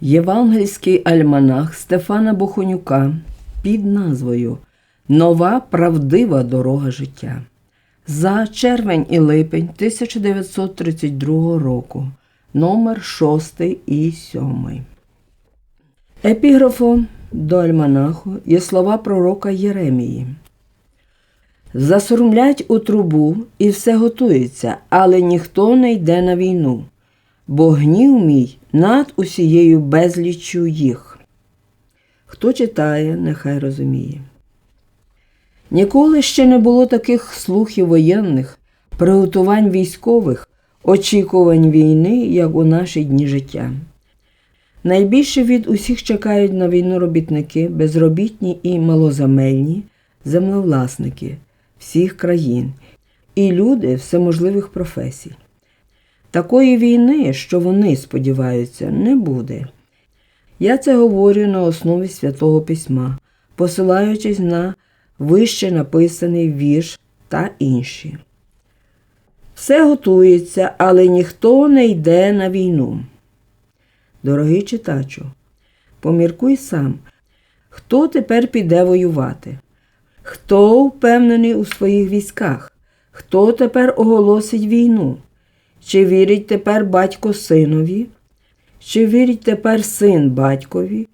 Євангельський альманах Стефана Бохонюка під назвою Нова правдива дорога життя за червень і липень 1932 року, номер 6 і 7. Епіграфом до альманаху є слова пророка Єремії. Засурмлять у трубу і все готується, але ніхто не йде на війну, бо гнів мій над усією безліччю їх. Хто читає, нехай розуміє. Ніколи ще не було таких слухів воєнних, приготувань військових, очікувань війни, як у наші дні життя. Найбільше від усіх чекають на війну робітники, безробітні і малоземельні, землевласники всіх країн і люди всеможливих професій. Такої війни, що вони сподіваються, не буде. Я це говорю на основі Святого Письма, посилаючись на вище написаний вірш та інші. Все готується, але ніхто не йде на війну. Дорогий читачу, поміркуй сам, хто тепер піде воювати, хто впевнений у своїх військах, хто тепер оголосить війну, чи вірить тепер батько синові, чи вірить тепер син батькові,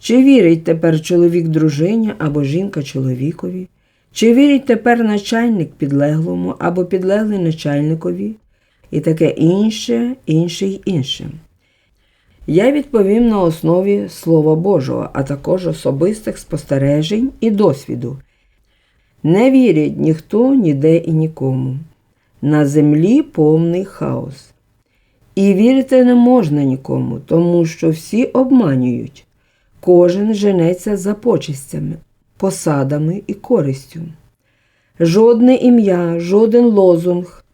чи вірить тепер чоловік дружині або жінка чоловікові, чи вірить тепер начальник підлеглому або підлеглий начальникові, і таке інше, інше й інше. Я відповім на основі Слова Божого, а також особистих спостережень і досвіду. Не вірить ніхто ніде і нікому. На землі повний хаос. І вірити не можна нікому, тому що всі обманюють. Кожен женеться за почестями, посадами і користю. Жодне ім'я, жоден лозунг,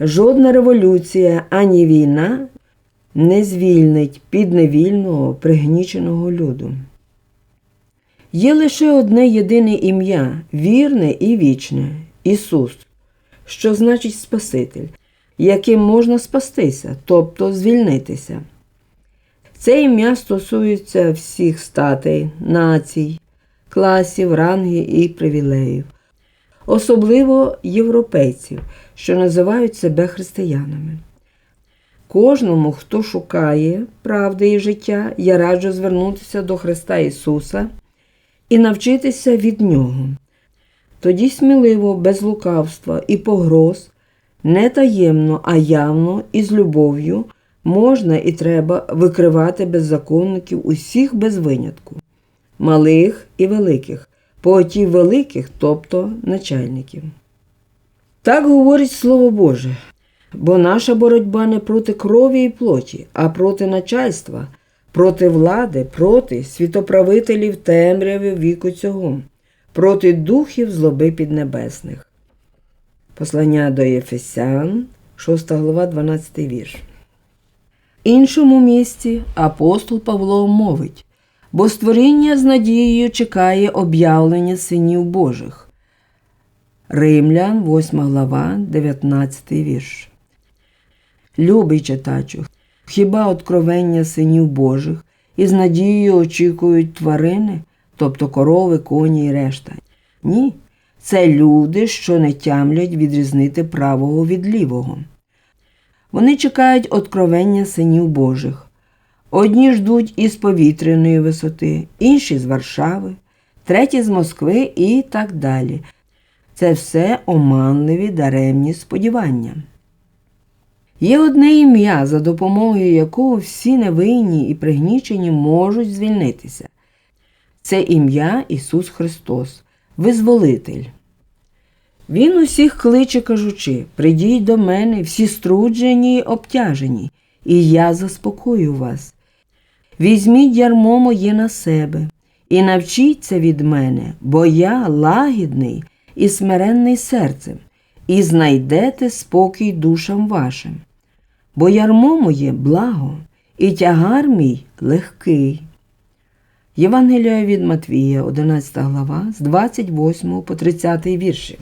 жодна революція, ані війна не звільнить підневільного, пригніченого люду. Є лише одне єдине ім'я, вірне і вічне Ісус, що значить Спаситель, яким можна спастися, тобто звільнитися. Це ім'я стосується всіх статей, націй, класів, рангів і привілеїв, особливо європейців, що називають себе християнами. Кожному, хто шукає правди і життя, я раджу звернутися до Христа Ісуса і навчитися від Нього. Тоді сміливо, без лукавства і погроз, не таємно, а явно і з любов'ю можна і треба викривати беззаконників усіх без винятку, малих і великих, поотів великих, тобто начальників. Так говорить Слово Боже. Бо наша боротьба не проти крові і плоті, а проти начальства, проти влади, проти світоправителів темряви віку цього, проти духів злоби піднебесних. Послання до Єфесян, 6 глава, 12 вірш. Іншому місці апостол Павло мовить, бо створіння з надією чекає об'явлення синів Божих. Римлян, 8 глава, 19 вірш. Любий читачу, хіба откровення синів Божих із надією очікують тварини, тобто корови, коні і решта? Ні. Це люди, що не тямлять відрізнити правого від лівого. Вони чекають откровення синів Божих. Одні ждуть із повітряної висоти, інші з Варшави, треті з Москви і так далі. Це все оманливі даремні сподівання. Є одне ім'я, за допомогою якого всі невинні і пригнічені можуть звільнитися. Це ім'я Ісус Христос, Визволитель. Він усіх кличе, кажучи, придіть до мене, всі струджені й обтяжені, і я заспокою вас. Візьміть ярмо моє на себе і навчіться від мене, бо я лагідний і смиренний серцем, і знайдете спокій душам вашим бо ярмо моє благо, і тягар мій легкий. Євангелія від Матвія, 11 глава, з 28 по 30 вірші.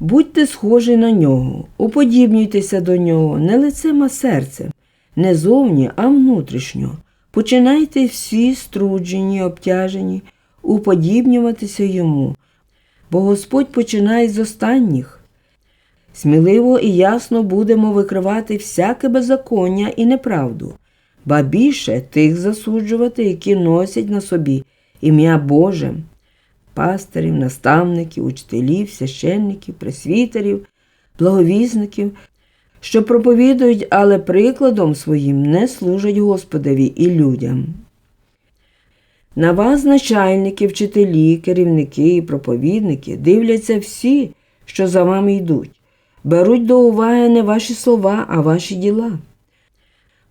Будьте схожі на нього, уподібнюйтеся до нього не лицем, а серцем, не зовні, а внутрішньо, Починайте всі струджені, обтяжені, уподібнюватися йому, бо Господь починає з останніх. Сміливо і ясно будемо викривати всяке беззаконня і неправду, ба більше тих засуджувати, які носять на собі ім'я Боже, пастирів, наставників, учителів, священників, пресвітерів, благовісників, що проповідують, але прикладом своїм не служать Господові і людям. На вас, начальники, вчителі, керівники і проповідники, дивляться всі, що за вами йдуть, беруть до уваги не ваші слова, а ваші діла.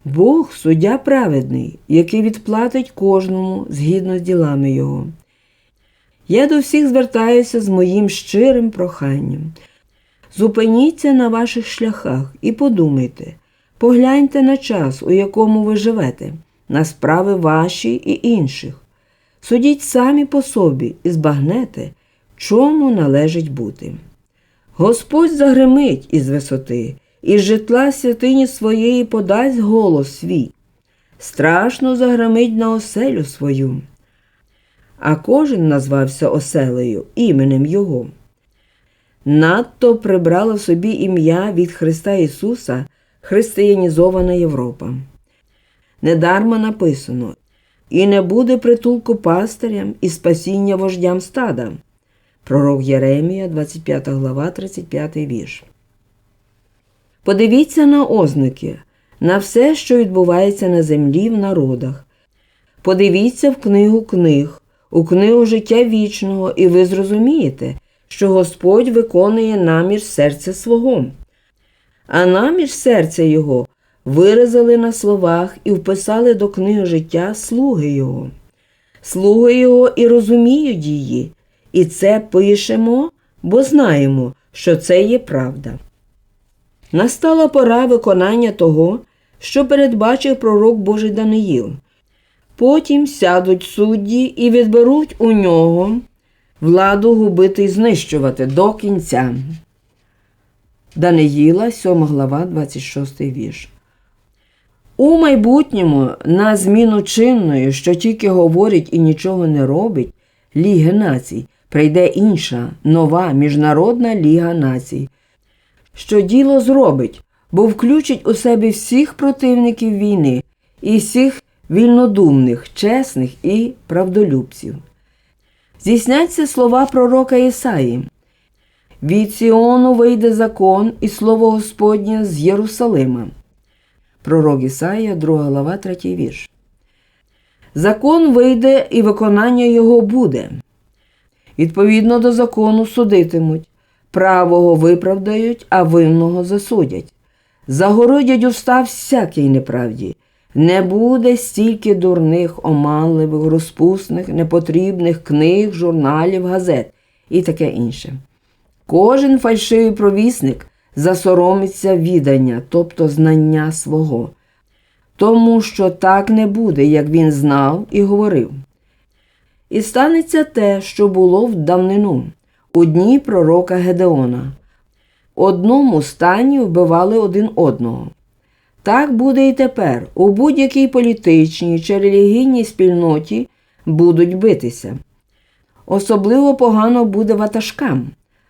Бог суддя праведний, який відплатить кожному згідно з ділами Його. Я до всіх звертаюся з моїм щирим проханням. Зупиніться на ваших шляхах і подумайте, погляньте на час, у якому ви живете, на справи ваші і інших. Судіть самі по собі і збагнете, чому належить бути. Господь загримить із висоти, із житла святині своєї подасть голос свій. Страшно загримить на оселю свою. А кожен назвався оселею іменем Його. Надто прибрала собі ім'я від Христа Ісуса християнізована Європа. Недарма написано і не буде притулку пастирям і спасіння вождям стада. Пророк Єремія, 25 глава, 35 вірш. Подивіться на ознаки, на все, що відбувається на землі в народах. Подивіться в книгу книг, у книгу життя вічного, і ви зрозумієте, що Господь виконує намір серця свого. А намір серця Його виразили на словах і вписали до книги життя слуги Його. Слуги Його і розуміють її, і це пишемо, бо знаємо, що це є правда. Настала пора виконання того, що передбачив пророк Божий Даниїл. Потім сядуть судді і відберуть у нього владу губити і знищувати до кінця. Даниїла, 7 глава, 26 вірш. У майбутньому на зміну чинної, що тільки говорить і нічого не робить, Ліги націй, прийде інша, нова міжнародна Ліга націй, що діло зробить, бо включить у себе всіх противників війни і всіх вільнодумних, чесних і правдолюбців. Здійсняться слова пророка Ісаї. Від Сіону вийде закон і слово Господнє з Єрусалима. Пророк Ісаїя, 2 глава, 3 вірш. Закон вийде і виконання його буде. Відповідно до закону судитимуть, правого виправдають, а винного засудять. Загородять уста всякій неправді. Не буде стільки дурних, оманливих, розпусних, непотрібних книг, журналів, газет і таке інше. Кожен фальшивий провісник засоромиться відання, тобто знання свого, тому що так не буде, як він знав і говорив. І станеться те, що було в давнину, у дні пророка Гедеона. Одному стані вбивали один одного. Так буде і тепер. У будь-якій політичній чи релігійній спільноті будуть битися. Особливо погано буде ватажкам,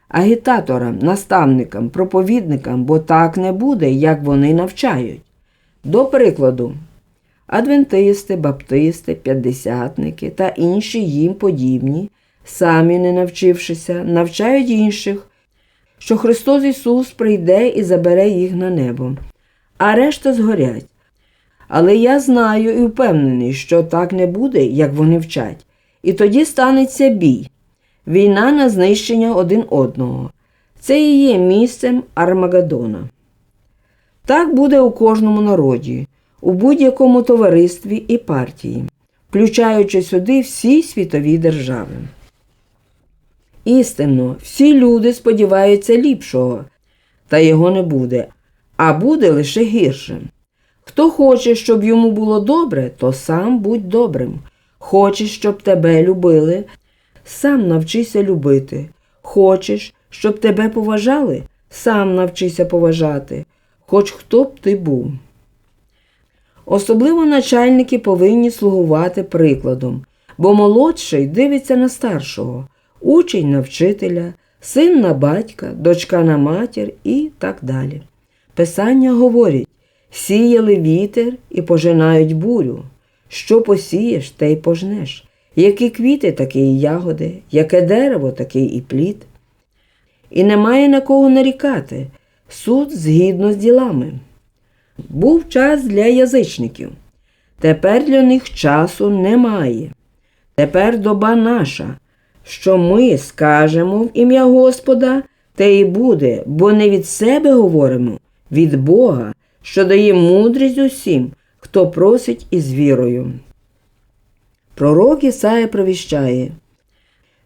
агітаторам, наставникам, проповідникам, бо так не буде, як вони навчають. До прикладу, адвентисти, баптисти, п'ятдесятники та інші їм подібні, самі не навчившися, навчають інших, що Христос Ісус прийде і забере їх на небо а решта згорять. Але я знаю і впевнений, що так не буде, як вони вчать. І тоді станеться бій, війна на знищення один одного. Це і є місцем Армагеддона. Так буде у кожному народі, у будь-якому товаристві і партії, включаючи сюди всі світові держави. Істинно, всі люди сподіваються ліпшого, та його не буде а буде лише гіршим. Хто хоче, щоб йому було добре, то сам будь добрим. Хочеш, щоб тебе любили, сам навчися любити. Хочеш, щоб тебе поважали, сам навчися поважати, хоч хто б ти був. Особливо начальники повинні слугувати прикладом, бо молодший дивиться на старшого, учень на вчителя, син на батька, дочка на матір і так далі. Писання говорить сіяли вітер і пожинають бурю. Що посієш, те й пожнеш. Які квіти, такі і ягоди, яке дерево, такий і плід. І немає на кого нарікати. Суд згідно з ділами. Був час для язичників. Тепер для них часу немає. Тепер доба наша, що ми скажемо в ім'я Господа, те і буде, бо не від себе говоримо, від Бога, що дає мудрість усім, хто просить із вірою. Пророк Ісая провіщає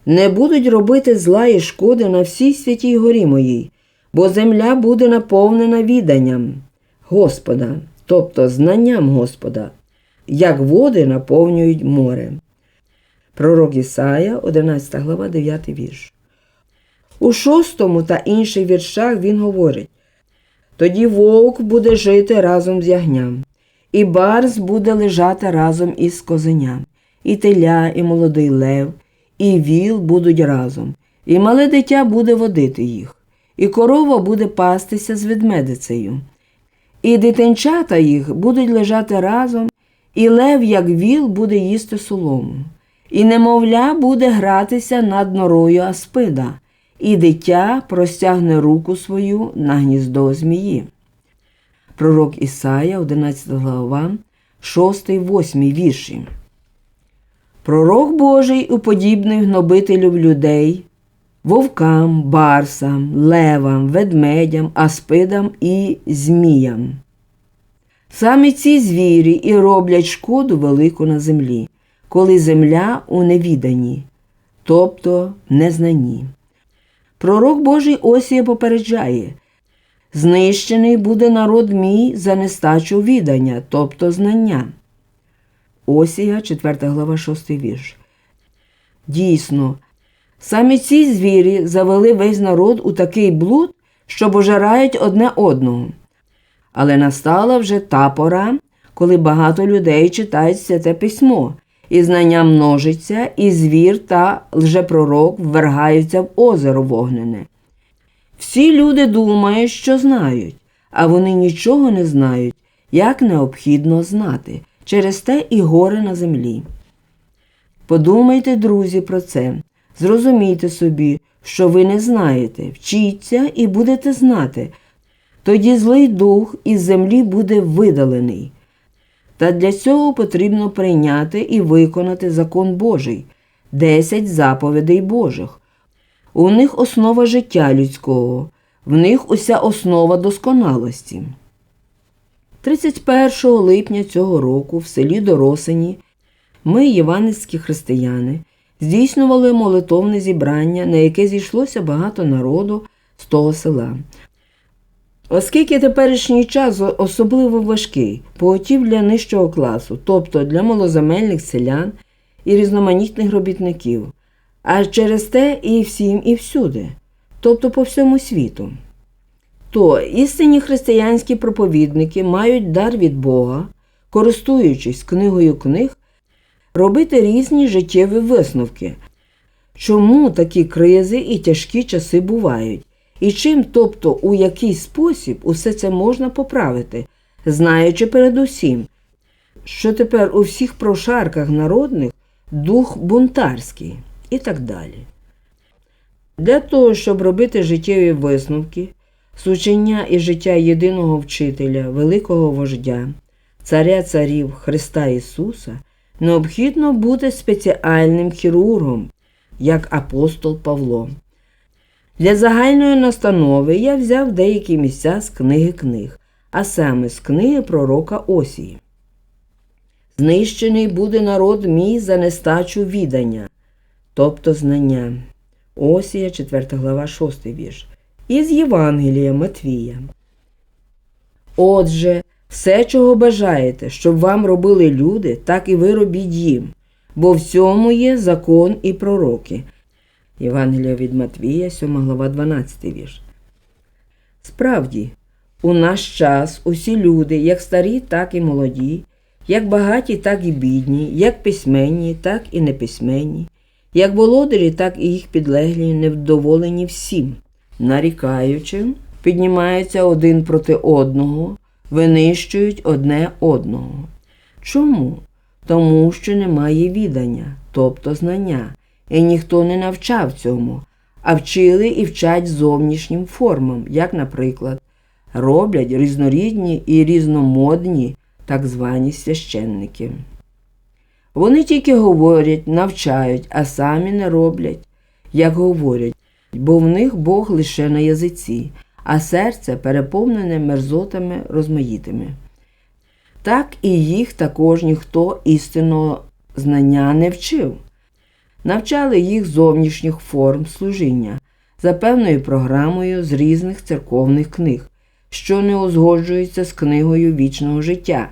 Не будуть робити зла і шкоди на всій святій горі моїй, бо земля буде наповнена віданням Господа, тобто знанням Господа, як води наповнюють море. Пророк Ісая, 11 глава, 9 вірш. У шостому та інших віршах він говорить тоді вовк буде жити разом з ягням, і барс буде лежати разом із козеням, і теля, і молодий лев, і віл будуть разом, і мале дитя буде водити їх, і корова буде пастися з ведмедицею, і дитинчата їх будуть лежати разом, і лев, як віл, буде їсти солому, і немовля буде гратися над норою аспида і дитя простягне руку свою на гніздо змії. Пророк Ісая, 11 глава, 6, 8 вірші. Пророк Божий уподібний гнобителю людей, вовкам, барсам, левам, ведмедям, аспидам і зміям. Саме ці звірі і роблять шкоду велику на землі, коли земля у невіданні, тобто незнанні. Пророк Божий Осія попереджає знищений буде народ мій за нестачу відання, тобто знання. Осія, 4 глава, 6 вірш. Дійсно, самі ці звірі завели весь народ у такий блуд, що пожирають одне одного. Але настала вже та пора, коли багато людей читають святе письмо, і знання множиться, і звір та лжепророк ввергаються в озеро вогнене. Всі люди думають, що знають, а вони нічого не знають, як необхідно знати, через те і горе на землі. Подумайте, друзі, про це, зрозумійте собі, що ви не знаєте, вчіться і будете знати. Тоді злий дух із землі буде видалений. Та для цього потрібно прийняти і виконати закон Божий, десять заповідей Божих. У них основа життя людського, в них уся основа досконалості. 31 липня цього року в селі Доросині ми, євангельські християни, здійснювали молитовне зібрання, на яке зійшлося багато народу з того села. Оскільки теперішній час особливо важкий, поготів для нижчого класу, тобто для малоземельних селян і різноманітних робітників, а через те і всім, і всюди, тобто по всьому світу. То істинні християнські проповідники мають дар від Бога, користуючись книгою книг, робити різні життєві висновки, чому такі кризи і тяжкі часи бувають. І чим, тобто у який спосіб усе це можна поправити, знаючи передусім, що тепер у всіх прошарках народних дух бунтарський і так далі. Для того, щоб робити життєві висновки, сучення і життя єдиного вчителя, великого вождя, царя царів Христа Ісуса, необхідно бути спеціальним хірургом, як апостол Павло. Для загальної настанови я взяв деякі місця з книги книг, а саме з книги пророка Осії. Знищений буде народ мій за нестачу відання, тобто знання. Осія, 4 глава, 6 вірш. Із Євангелія Матвія. Отже, все, чого бажаєте, щоб вам робили люди, так і ви робіть їм, бо в цьому є закон і пророки. Євангелія від Матвія, 7 глава 12 вірш. Справді, у наш час усі люди, як старі, так і молоді, як багаті, так і бідні, як письменні, так і неписьменні, як володарі, так і їх підлеглі невдоволені всім, нарікаючи, піднімаються один проти одного, винищують одне одного. Чому? Тому що немає відання, тобто знання, і ніхто не навчав цьому, а вчили і вчать зовнішнім формам, як, наприклад, роблять різнорідні і різномодні так звані священники. Вони тільки говорять, навчають, а самі не роблять, як говорять, бо в них Бог лише на язиці, а серце переповнене мерзотами розмаїтими. Так і їх також ніхто істинного знання не вчив. Навчали їх зовнішніх форм служіння за певною програмою з різних церковних книг, що не узгоджується з книгою вічного життя.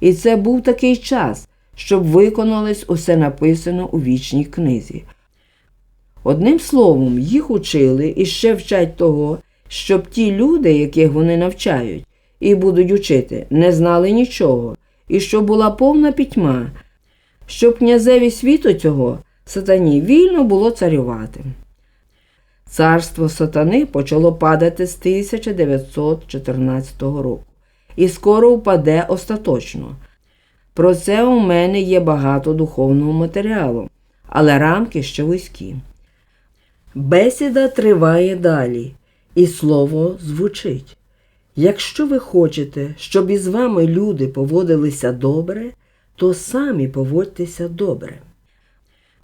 І це був такий час, щоб виконалось усе написано у вічній книзі. Одним словом, їх учили і ще вчать того, щоб ті люди, яких вони навчають, і будуть учити, не знали нічого, і щоб була повна пітьма, щоб князеві світу цього сатані вільно було царювати. Царство сатани почало падати з 1914 року і скоро впаде остаточно. Про це у мене є багато духовного матеріалу, але рамки ще вузькі. Бесіда триває далі, і слово звучить. Якщо ви хочете, щоб із вами люди поводилися добре, то самі поводьтеся добре.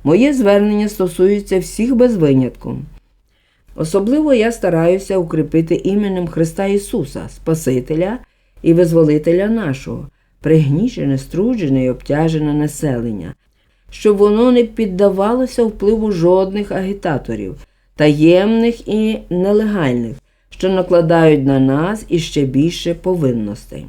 Моє звернення стосується всіх без винятку. Особливо я стараюся укріпити іменем Христа Ісуса, Спасителя і Визволителя нашого, пригнічене, струджене і обтяжене населення, щоб воно не піддавалося впливу жодних агітаторів, таємних і нелегальних, що накладають на нас іще більше повинностей.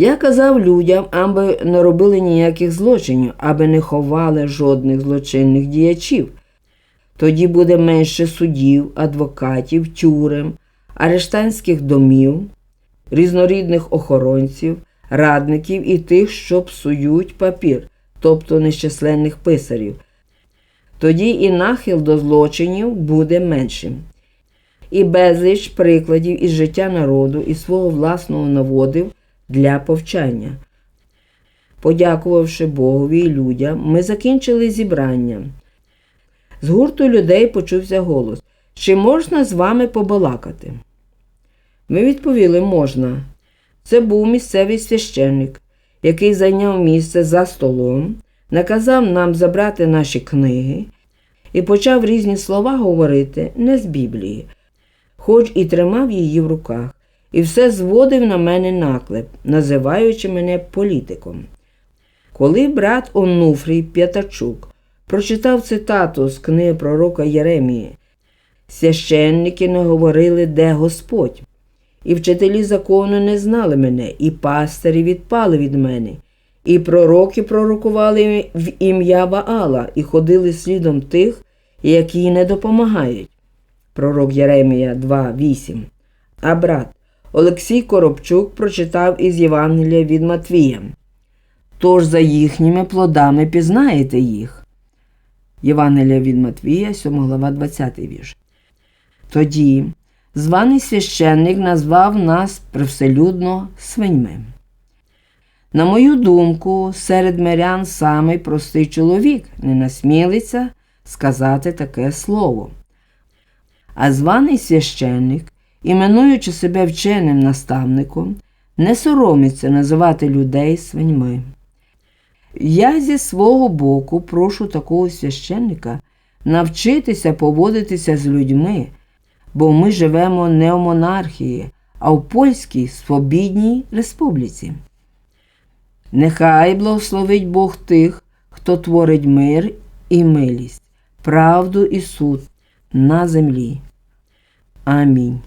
Я казав людям, аби не робили ніяких злочинів, аби не ховали жодних злочинних діячів. Тоді буде менше судів, адвокатів, тюрем, арештанських домів, різнорідних охоронців, радників і тих, що псують папір, тобто нещасленних писарів. Тоді і нахил до злочинів буде меншим. І безліч прикладів із життя народу і свого власного наводив для повчання. Подякувавши Богові і людям, ми закінчили зібрання. З гурту людей почувся голос Чи можна з вами побалакати? Ми відповіли можна. Це був місцевий священник, який зайняв місце за столом, наказав нам забрати наші книги і почав різні слова говорити не з Біблії, хоч і тримав її в руках, і все зводив на мене наклеп, називаючи мене політиком. Коли брат Онуфрій П'ятачук прочитав цитату з книги пророка Єремії, священники не говорили, де Господь. І вчителі закону не знали мене, і пастирі відпали від мене, і пророки пророкували в ім'я Ваала і ходили слідом тих, які не допомагають. Пророк Єремія 2.8. А брат Олексій Коробчук прочитав із Євангелія від Матвія. Тож за їхніми плодами пізнаєте їх. Євангелія від Матвія, 7 глава 20 вірш. Тоді званий священник назвав нас привселюдно свиньми. На мою думку, серед мирян самий простий чоловік не насмілиться сказати таке слово. А званий священник, іменуючи себе вченим наставником, не соромиться називати людей свиньми. Я зі свого боку прошу такого священника навчитися поводитися з людьми, бо ми живемо не в монархії, а в польській свобідній республіці. Нехай благословить Бог тих, хто творить мир і милість, правду і суд на землі. Амінь.